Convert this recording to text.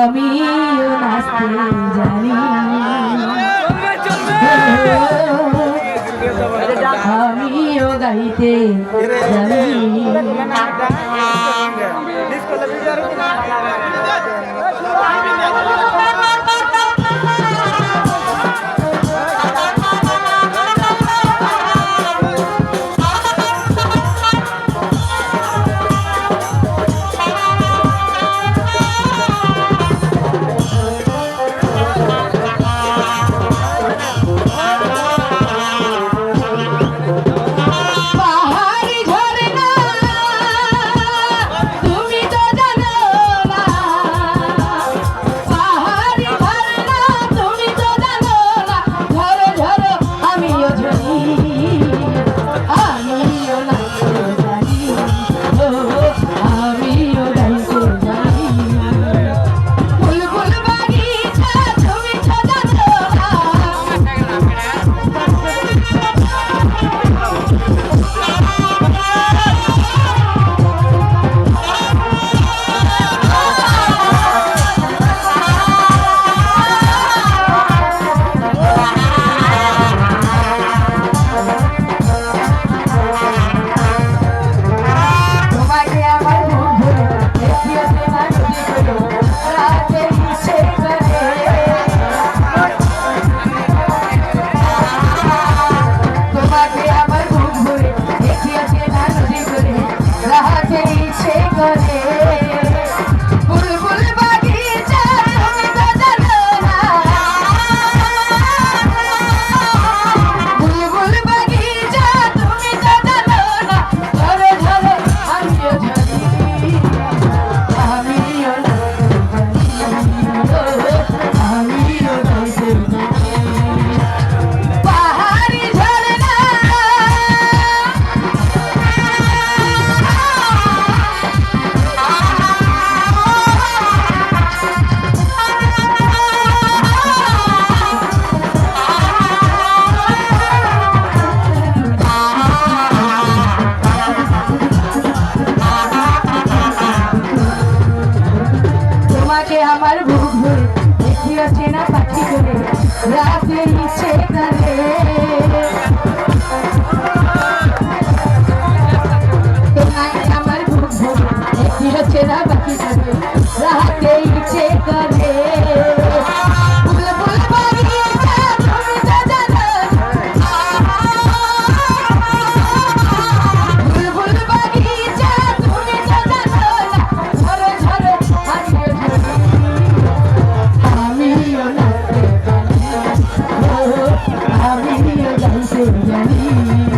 আমি নাচতে জানি আমিও গাইতে জানি আমার বুকুল দেখিয়া চেনা পাখি করে রাতে নিচে গানে Mm-hmm.